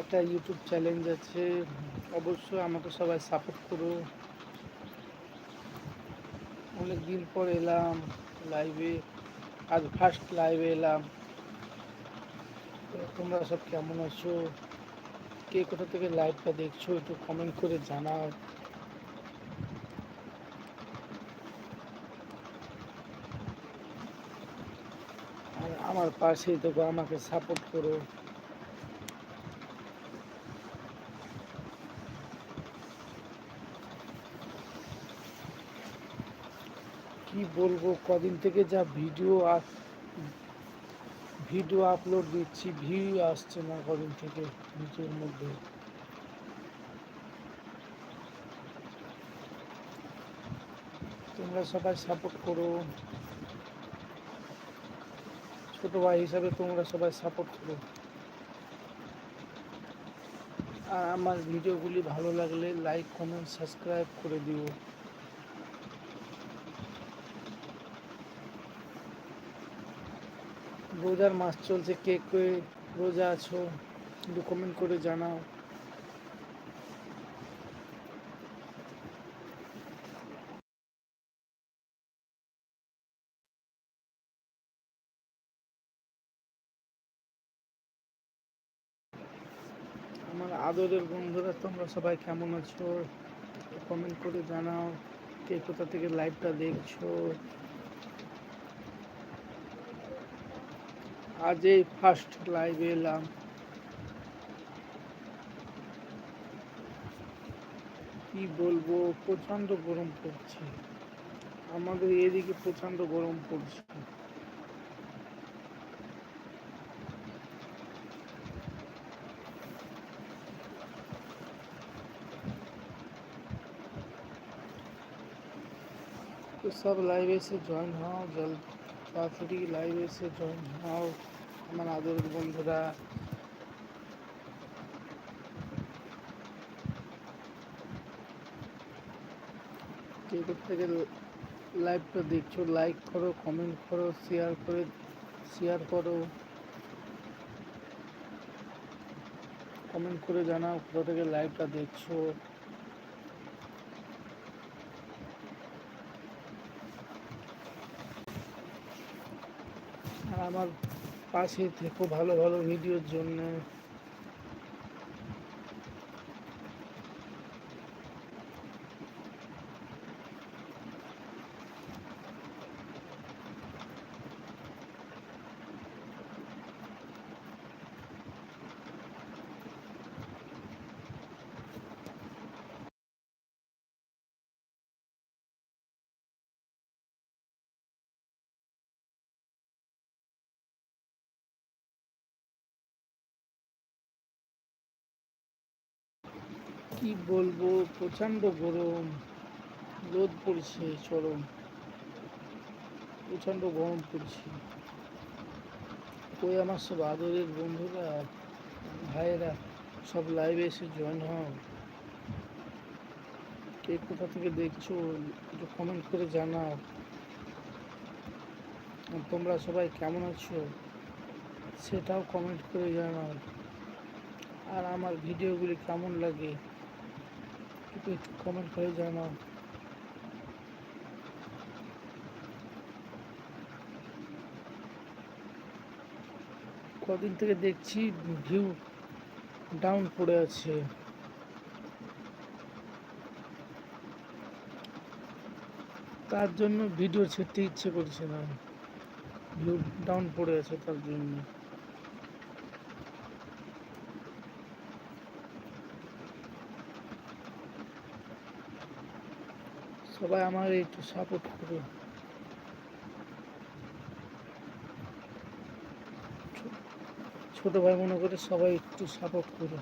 একটা YouTube challenge আছে। অবশ্যই আমাকে সবাই সাপোর্ট করো। অনেক দিন পর এলাম লাইভে আজ ফার্স্ট লাইভে এলাম। তোমরা সব কেমন আছো? কে কোথা থেকে লাইভটা দেখছ একটু কমেন্ট করে জানাও। আর আমার পাশেই তো আমাকে সাপোর্ট করো। কি বলব, কদিন থেকে যা ভিডিও ভিডিও আপলোড দিচ্ছি ভিউ আসছে না কদিন থেকে ভিডিওর মধ্যে। তোমরা সবাই সাপোর্ট করো। ছোট ভাই হিসাবে তোমরা সবাই সাপোর্ট করো। আর আমার ভিডিওগুলি ভালো লাগলে লাইক কমেন্ট সাবস্ক্রাইব করে দিও। রোজার মাস চলছে, কে কে রোজা আছো, একটু কমেন্ট করে জানাও। আমার আদরের বন্ধুরা, তোমরা সবাই কেমন আছো? কমেন্ট করে জানাও, কে কোথা থেকে লাইভটা দেখছ? আজ এই ফার্স্ট লাইভে এলাম। কি বলব প্রচণ্ড গরম পড়ছে। আমাদের এদিকে প্রচণ্ড গরম পড়ছে। সব লাইভে এসে জয়েন হও, জল তাড়াতাড়ি লাইভে এসে জয়েন হও। আমার আদরের বন্ধুরা। কে থেকে লাইভটা দেখছ লাইক করো কমেন্ট করো শেয়ার করে শেয়ার করো। কমেন্ট করে জানাও কোথা থেকে লাইভটা দেখছ। আর আমার পাশে থেকো ভালো ভালো ভিডিওর জন্য। কি বলব? প্রচণ্ড গরম, রোদ পড়ছে, চরম। প্রচণ্ড গরম পড়ছে। ওই আমার সব আদরের বন্ধুরা, ভাইয়েরা, সব লাইভে এসে জয়েন হও। কে কোথা থেকে দেখছ, একটু কমেন্ট করে জানাও। তোমরা সবাই কেমন আছো, সেটাও কমেন্ট করে জানাও। আর আমার ভিডিওগুলি কেমন লাগে? কমেন্ট করে জানাও। কদিন থেকে দেখছি ভিউ ডাউন পড়ে আছে। তার জন্য ভিডিও ছেড়তে ইচ্ছে করছে না। ভিউ ডাউন পড়ে আছে তার জন্য। সবাই আমার একটু সাপোর্ট করুন। ছোট ভাই মনে করে সবাই একটু সাপোর্ট করো